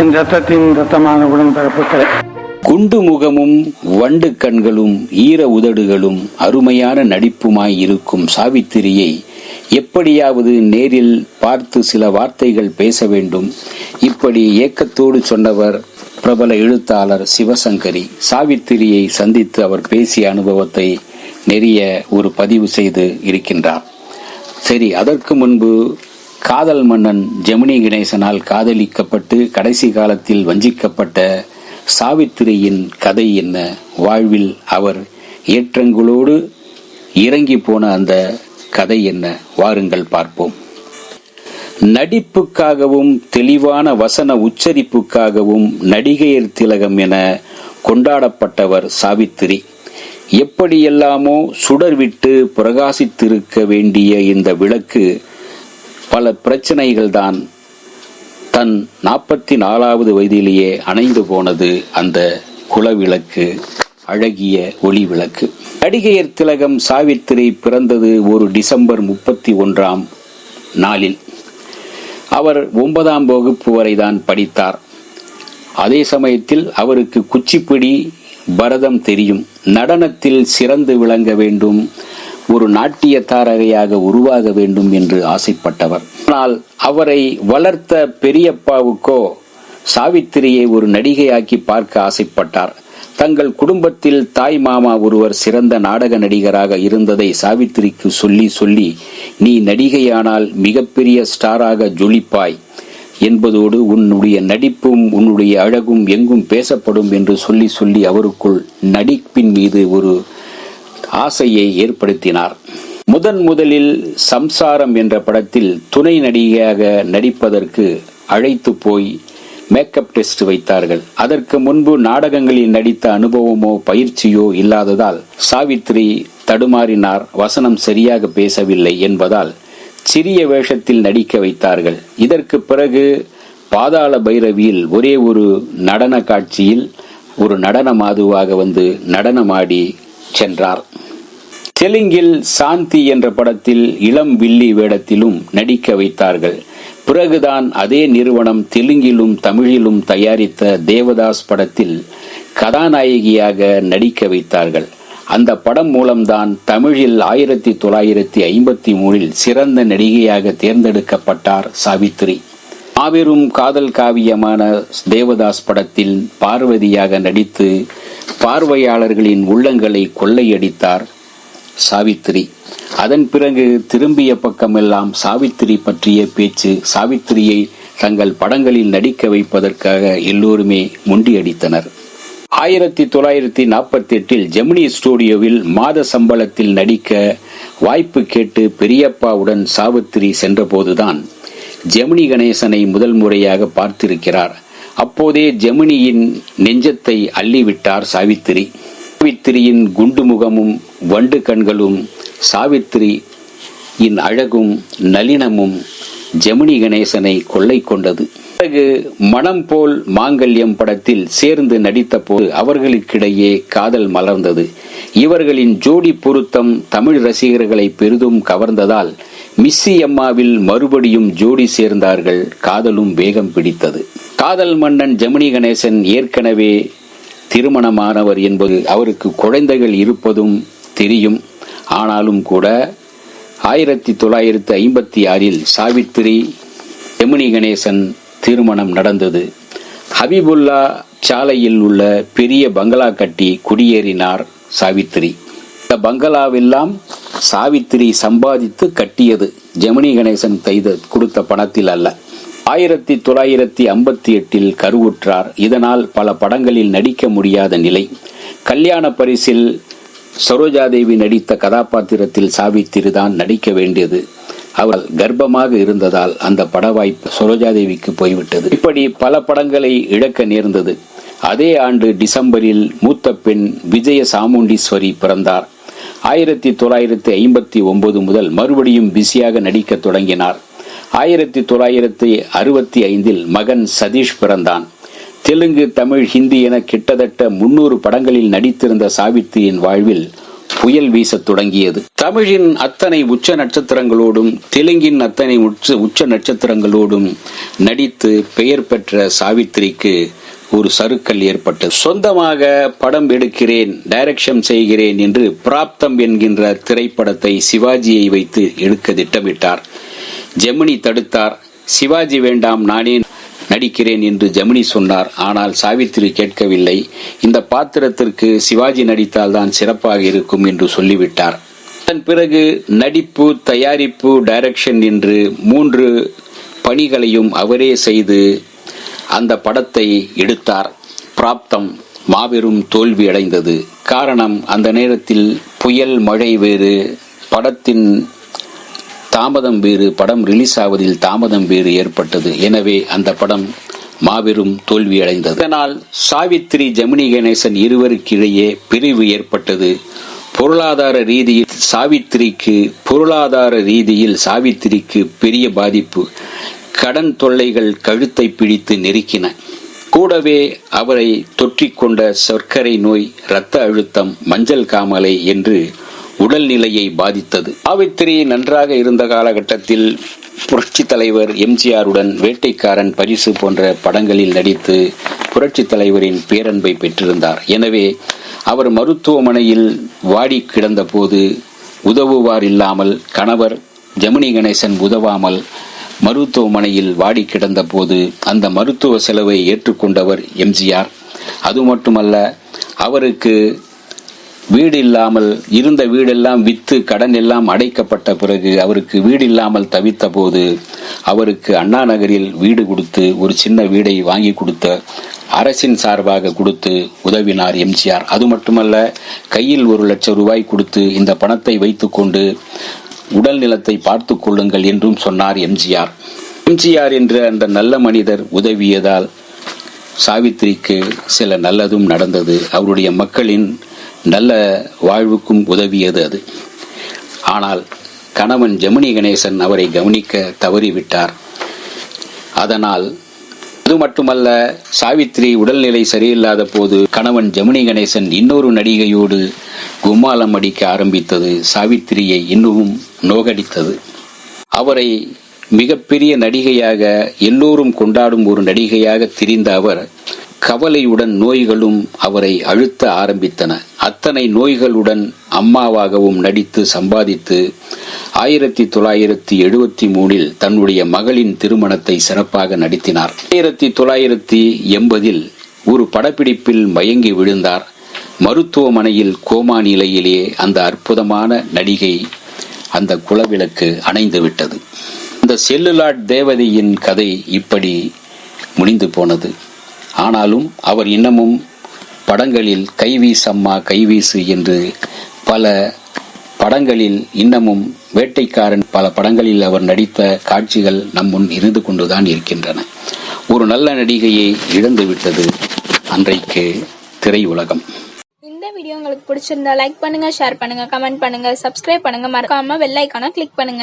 என் ரத்தத்தின் ரத்தமான உடன்பிறப்புகளே குண்டு முகமும் வண்டு கண்களும் ஈர உதடுகளும் அருமையான நடிப்புமாய் இருக்கும் சாவித்திரியை எப்படியாவது நேரில் பார்த்து சில வார்த்தைகள் பேச வேண்டும். இப்படி ஏக்கத்தோடு சொன்னவர் பிரபல எழுத்தாளர் சிவசங்கரி. சாவித்திரியை சந்தித்து அவர் பேசிய அனுபவத்தை நெறிய ஒரு பதிவு செய்து இருக்கின்றார். சரி அதற்கு முன்பு காதல் மன்னன் ஜெமினி கணேசனால் காதலிக்கப்பட்டு கடைசி காலத்தில் வஞ்சிக்கப்பட்ட சாவித்திரியின் கதை என்ன? வாழ்வில் அவர் ஏற்றங்களோடு இறங்கி போன அந்த கதை என்ன? வாருங்கள் பார்ப்போம். நடிப்புக்காகவும் தெளிவான வசன உச்சரிப்புக்காகவும் நடிகையர் திலகம் என கொண்டாடப்பட்டவர் சாவித்திரி. எப்படியெல்லாமோ சுடர்விட்டு பிரகாசித்திருக்க வேண்டிய இந்த விளக்கு பல பிரச்சனைகள் தான் தன் நாற்பத்தி நாலாவது வயதிலேயே அணைந்து போனது அந்த குலவிளக்கு அழகிய ஒளி விளக்கு நடிகையர் திலகம் சாவித்திரி பிறந்தது ஒரு டிசம்பர் முப்பத்தி ஒன்றாம் நாளில். அவர் ஒன்பதாம் வகுப்பு வரைதான் படித்தார். அதே சமயத்தில் அவருக்கு குச்சிப்பிடி பரதம் தெரியும். நடனத்தில் சிறந்து விளங்க வேண்டும். ஒரு நாட்டிய தாரகையாக உருவாக வேண்டும் என்று ஆசைப்பட்டவர். ஆனால் அவரை வளர்த்த பெரியப்பாவுக்கோ சாவித்திரியை ஒரு நடிகையாக்கி பார்க்க ஆசைப்பட்டார். தங்கள் குடும்பத்தில் தாய் மாமா ஒருவர் சிறந்த நாடக நடிகராக இருந்ததை சாவித்திரிக்கு சொல்லி சொல்லி நீ நடிகையானால் மிகப்பெரிய ஸ்டாராக ஜொலிப்பாய். என்பதோடு உன்னுடைய நடிப்பும் உன்னுடைய அழகும் எங்கும் பேசப்படும் என்று சொல்லி சொல்லி அவருக்குள் நடிப்பின் மீது ஒரு ஆசையை ஏற்படுத்தினார். முதன் முதலில் சம்சாரம் என்ற படத்தில் துணை நடிகையாக நடிப்பதற்கு அழைத்து போய் மேக்கப் டெஸ்ட் வைத்தார்கள். அதற்கு முன்பு நாடகங்களில் நடித்த அனுபவமோ பயிற்சியோ இல்லாததால் சாவித்ரி தடுமாறினார். வசனம் சரியாக பேசவில்லை என்பதால் சிறிய வேஷத்தில் நடிக்க வைத்தார்கள். இதற்கு பிறகு பாதாள பைரவியில் ஒரே ஒரு நடன காட்சியில் ஒரு நடன மாதுவாக வந்து நடனமாடி சென்றார். தெலுங்கில் சாந்தி என்ற படத்தில் இளம் வில்லி வேடத்திலும் நடிக்க வைத்தார்கள். பிறகுதான் அதே நிறுவனம் தெலுங்கிலும் தமிழிலும் தயாரித்த தேவதாஸ் படத்தில் கதாநாயகியாக நடிக்க வைத்தார்கள். அந்த படம் மூலம்தான் தமிழில் ஆயிரத்தி தொள்ளாயிரத்தி ஐம்பத்தி மூணில் சிறந்த நடிகையாக தேர்ந்தெடுக்கப்பட்டார் சாவித்ரி. மாபெரும் காதல் காவியமான தேவதாஸ் படத்தில் பார்வதியாக நடித்து பார்வையாளர்களின் உள்ளங்களை கொள்ளையடித்தார் சாவித்திரி. அதன் பிறகு திரும்பிய பக்கமெல்லாம் சாவித்திரி பற்றிய பேச்சு சாவித்திரியை தங்கள் படங்களில் நடிக்க வைப்பதற்காக எல்லோருமே முண்டியடித்தனர். ஆயிரத்தி தொள்ளாயிரத்தி நாற்பத்தி எட்டில் ஜெமினி ஸ்டுடியோவில் மாத சம்பளத்தில் நடிக்க வாய்ப்பு கேட்டு பெரியப்பாவுடன் சாவித்திரி சென்றபோதுதான் ஜெமினி கணேசனை முதல் முறையாக பார்த்திருக்கிறார். அப்போதே ஜெமினியின் நெஞ்சத்தை அள்ளிவிட்டார் சாவித்திரி. சாவித்திரியின் குண்டு முகமும் வண்டு கண்களும் சாவித்திரி இன் அழகும் நளினமும் ஜெமினி கணேசனை கொள்ளை கொண்டது. பிறகு மனம் போல் மாங்கல்யம் படத்தில் சேர்ந்து நடித்த போது அவர்களுக்கிடையே காதல் மலர்ந்தது. இவர்களின் ஜோடி பொருத்தம் தமிழ் ரசிகர்களை பெரிதும் கவர்ந்ததால் மிஸ்ஸி அம்மாவில் மறுபடியும் ஜோடி சேர்ந்தார்கள் காதலும் வேகம் பிடித்தது. காதல் மன்னன் ஜெமினி கணேசன் ஏற்கனவே திருமணமானவர் என்பது அவருக்கு குழந்தைகள் இருப்பதும் தெரியும். ஆனாலும் கூட ஆயிரத்தி தொள்ளாயிரத்தி ஐம்பத்தி ஆறில் சாவித்திரி ஜெமினி கணேசன் திருமணம் நடந்தது. ஹபிபுல்லா சாலையில் உள்ள பெரிய பங்களா கட்டி குடியேறினார் சாவித்திரி. இந்த பங்களாவெல்லாம் சாவித்திரி சம்பாதித்து கட்டியது. ஜெமினி கணேசன் செய்த கொடுத்த பணத்தில் அல்ல. ஆயிரத்தி தொள்ளாயிரத்தி ஐம்பத்தி எட்டில் கருவுற்றார். இதனால் பல படங்களில் நடிக்க முடியாத நிலை. கல்யாண பரிசில் சரோஜாதேவி நடித்த கதாபாத்திரத்தில் சாவித்திரி தான் நடிக்க வேண்டியது. அவள் கர்ப்பமாக இருந்ததால் அந்த பட வாய்ப்பு சரோஜாதேவிக்கு போய்விட்டது. இப்படி பல படங்களை இழக்க நேர்ந்தது. அதே ஆண்டு டிசம்பரில் மூத்த பெண் விஜய சாமுண்டீஸ்வரி பிறந்தார். ஆயிரத்தி தொள்ளாயிரத்தி ஐம்பத்தி ஒன்பது முதல் மறுபடியும் பிஸியாக நடிக்க தொடங்கினார். ஆயிரத்தி தொள்ளாயிரத்தி அறுபத்தி ஐந்தில் மகன் சதீஷ் பிறந்தான். தெலுங்கு தமிழ் ஹிந்தி என கிட்டத்தட்ட முன்னூறு படங்களில் நடித்திருந்த சாவித்திரியின் வாழ்வில் புயல் வீசத் தொடங்கியது. தமிழின் அத்தனை உச்ச நட்சத்திரங்களோடும் தெலுங்கின் அத்தனை உச்ச உச்ச நட்சத்திரங்களோடும் நடித்து பெயர் பெற்ற சாவித்திரிக்கு ஒரு சருக்கல் ஏற்பட்டது சொந்தமாக படம் எடுக்கிறேன் டைரக்ஷன் செய்கிறேன் என்று பிராப்தம் என்கின்ற திரைப்படத்தை சிவாஜியை வைத்து எடுக்க திட்டமிட்டார். ஜெமினி தடுத்தார். சிவாஜி வேண்டாம் நானே நடிக்கிறேன் என்று ஜெமினி சொன்னார். ஆனால் சாவித்திரி கேட்கவில்லை. இந்த பாத்திரத்திற்கு சிவாஜி நடித்தால்தான் சிறப்பாக இருக்கும் என்று சொல்லிவிட்டார். அதன் பிறகு நடிப்பு தயாரிப்பு டைரக்ஷன் என்று மூன்று பணிகளையும் அவரே செய்து அந்த படத்தை எடுத்தார். பிராப்தம் மாபெரும் தோல்வி அடைந்தது. காரணம் அந்த நேரத்தில் புயல் மழை வேறு படத்தின் தாமதம் வேறு படம் ரிலீஸ் ஆவதில் தாமதம் வேறு ஏற்பட்டது. எனவே அந்த படம் மாபெரும் தோல்வி அடைந்தது இதனால் சாவித்திரி ஜெமினி கணேசன் இருவருக்கிடையே பிரிவு ஏற்பட்டது. பொருளாதார ரீதியில் சாவித்திரிக்கு பொருளாதார ரீதியில் சாவித்திரிக்கு பெரிய பாதிப்பு. கடன் தொல்லைகள் கழுத்தை பிடித்து நெருக்கின. கூடவே அவரை தொற்றிக்கொண்ட சர்க்கரை நோய் இரத்த அழுத்தம் மஞ்சள் காமலை என்று உடல்நிலையை பாதித்தது. சாவித்திரி நன்றாக இருந்த காலகட்டத்தில் புரட்சி தலைவர் எம்ஜிஆருடன் வேட்டைக்காரன் பரிசு போன்ற படங்களில் நடித்து புரட்சி தலைவரின் பேரன்பை பெற்றிருந்தார். எனவே அவர் மருத்துவமனையில் வாடி கிடந்தபோது உதவுவார் இல்லாமல் கணவர் ஜெமினி கணேசன் உதவாமல் மருத்துவமனையில் வாடி கிடந்த போது அந்த மருத்துவ செலவை ஏற்றுக்கொண்டவர் எம்ஜிஆர். அது மட்டுமல்ல அவருக்கு வீடு இல்லாமல் இருந்த வீடெல்லாம் வித்து கடன் எல்லாம் அடைக்கப்பட்ட பிறகு அவருக்கு வீடு இல்லாமல் தவித்த போது அவருக்கு அண்ணா நகரில் வீடு கொடுத்து ஒரு சின்ன வீடை வாங்கி கொடுத்த அரசின் சார்பாக கொடுத்து உதவினார் எம்ஜிஆர். அது மட்டுமல்ல கையில் ஒரு லட்சம் ரூபாய் கொடுத்து இந்த பணத்தை வைத்துக்கொண்டு உடல் நிலத்தை பார்த்து கொள்ளுங்கள் என்றும் சொன்னார் எம்ஜிஆர். எம்ஜிஆர் என்ற அந்த நல்ல மனிதர் உதவியதால் சாவித்திரிக்கு சில நல்லதும் நடந்தது. அவருடைய மக்களின் நல்ல வாழ்வுக்கும் உதவியது அது. ஆனால் கணவன் ஜெமினி கணேசன் அவரை கவனிக்க தவறிவிட்டார். அதனால் அது மட்டுமல்ல சாவித்திரி உடல்நிலை சரியில்லாத போது கணவன் ஜெமினி கணேசன் இன்னொரு நடிகையோடு கும்மாலம் அடிக்க ஆரம்பித்தது சாவித்திரியை இன்னும் நோகடித்தது. அவரை மிகப்பெரிய நடிகையாக எல்லோரும் கொண்டாடும் ஒரு நடிகையாக திரிந்த அவர் கவலையுடன் நோய்களும் அவரை அழுத்த ஆரம்பித்தன. அத்தனை நோய்களுடன் அம்மாவாகவும் நடித்து சம்பாதித்து ஆயிரத்தி தொள்ளாயிரத்தி எழுபத்தி மூணில் தன்னுடைய மகளின் திருமணத்தை சிறப்பாக நடத்தினார். ஆயிரத்தி தொள்ளாயிரத்தி எண்பதில் ஒரு படப்பிடிப்பில் மயங்கி விழுந்தார். மருத்துவமனையில் கோமா நிலையிலேயே அந்த அற்புதமான நடிகை அந்த குலவிளக்கு அணைந்துவிட்டது இந்த அந்த செல்லுலாட் தேவதையின் கதை இப்படி முடிந்து போனது. ஆனாலும் அவர் இன்னமும் படங்களில் கைவீசம்மா கைவீசு என்று பல படங்களில் இன்னமும் வேட்டைக்காரன் பல படங்களில் அவர் நடித்த காட்சிகள் நம் முன் இருந்து கொண்டுதான் இருக்கின்றன. ஒரு நல்ல நடிகையை இழந்து விட்டது அன்றைக்கு திரையுலகம். இந்த வீடியோ உங்களுக்கு பிடிச்சிருந்தா லைக் பண்ணுங்க ஷேர் பண்ணுங்க கமெண்ட் பண்ணுங்க சப்ஸ்கிரைப் பண்ணுங்க. மறக்காம வெள்ளைக்கான கிளிக் பண்ணுங்க.